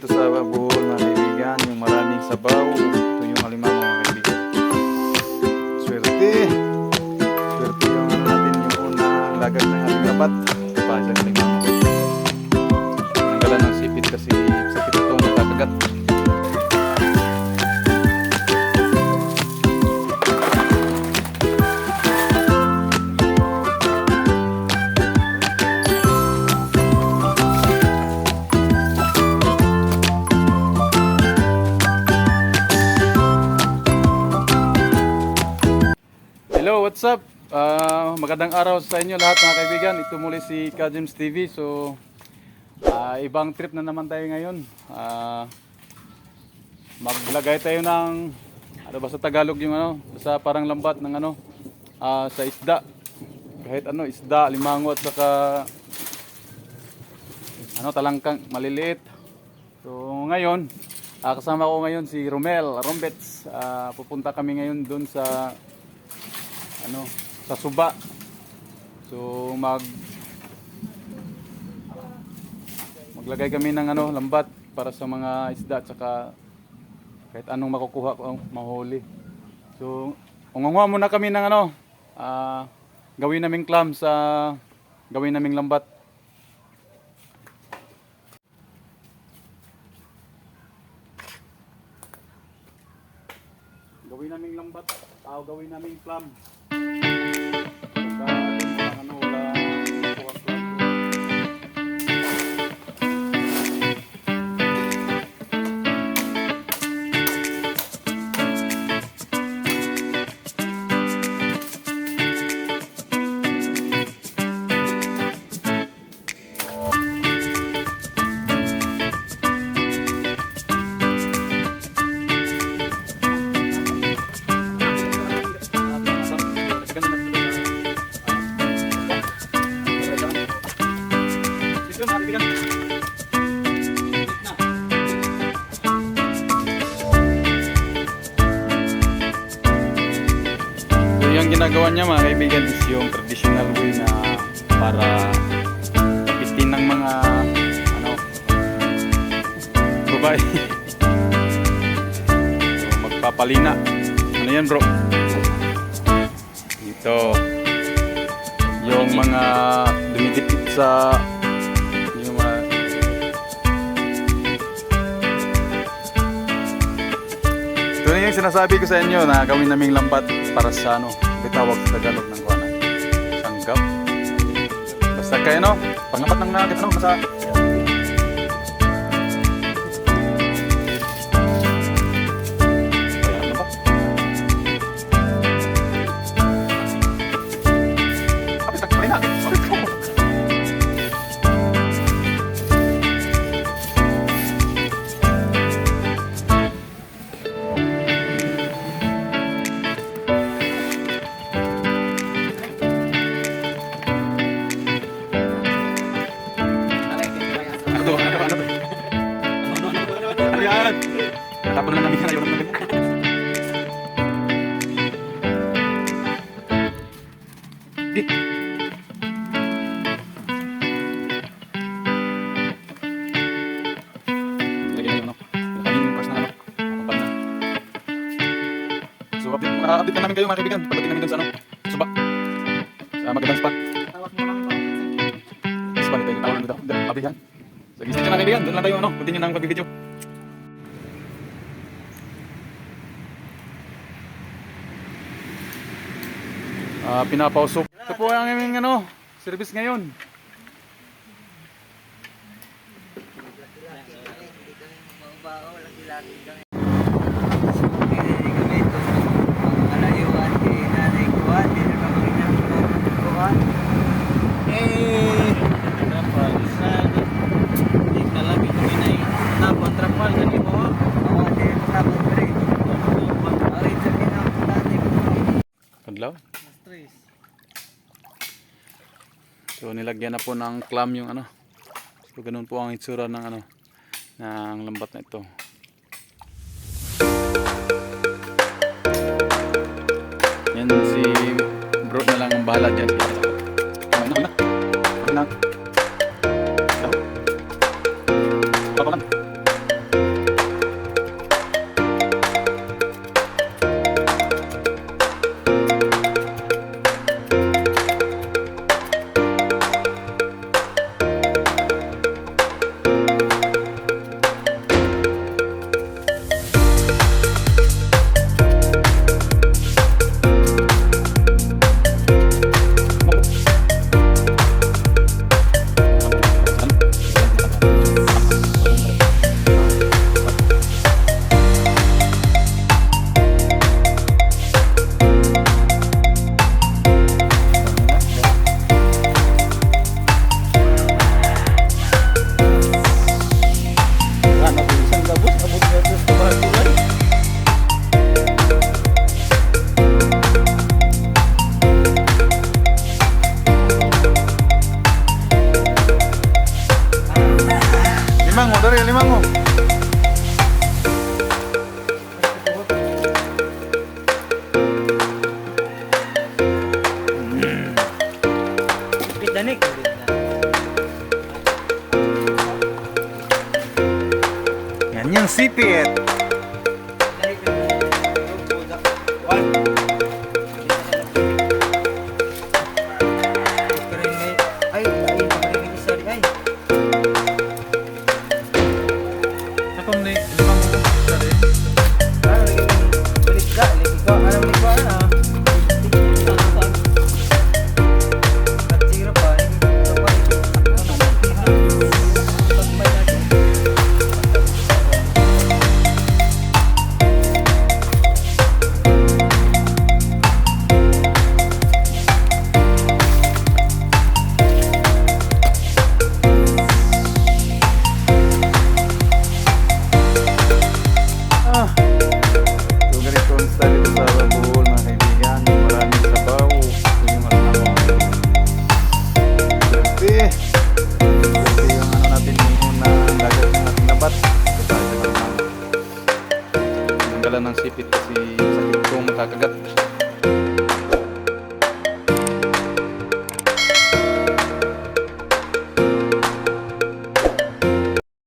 ito sa buhol mga kaibigan, yung maraming sabaw. Ito yung alimango mga kaibigan. Swerte. Swerte yung ano natin, yung unang lagag ng ating labat. Kapag sa alimango. Nanggalan ng sipit kasi sakit itong nakakagat. What's up? Ah, magandang araw sa inyo lahat mga kaibigan. Ito muli si Kajims TV. So, ah, ibang trip na naman tayo ngayon. Ah, maglagay tayo ng ano ba sa Tagalog yung ano, sa parang lambat ng ano, ah, sa isda. Kahit ano, isda, limango at saka ano, talangkang maliliit. So, ngayon, ah, kasama ko ngayon si Romel Rombets. Ah, pupunta kami ngayon doon sa ano sa suba. So mag maglagay kami ng ano lambat para sa mga isda at saka kahit anong makukuha ko mahuli. So ungunguha muna kami ng ano ah, gawin naming clam sa gawin naming lambat. Gawin naming lambat tao gawin naming clam Basta ginagawa niya mga kaibigan is yung traditional way na para kapitin ng mga ano babae. so, magpapalina. Ano yan bro? Ito. Yung mga dumidikit sa yung mga Ito yung sinasabi ko sa inyo na gawin naming lambat para sa ano, bitawag sa Tagalog ng kuwana. Sanggap. Basta kayo no, panglapat ng nugget ano, basta Tapon na namin yan. Ayaw namin. Di. Na yung yung na na. Update, na namin kayo mga kaibigan. Pagdating namin dun sa ano. Suba. Sa magandang spot. Spot ito. Tawag dito. Update yan. So, stay mga kaibigan. Doon lang tayo ano. Continue ng pag-video. Ah, pinapausok. Ito po ang aming ano, service ngayon. So nilagyan na po ng clam yung ano. So ganun po ang itsura ng ano ng lambat na ito. Yan si bro na lang ang bahala dyan. 乖 tanggalan ng sipit kasi sakit kong kakagat.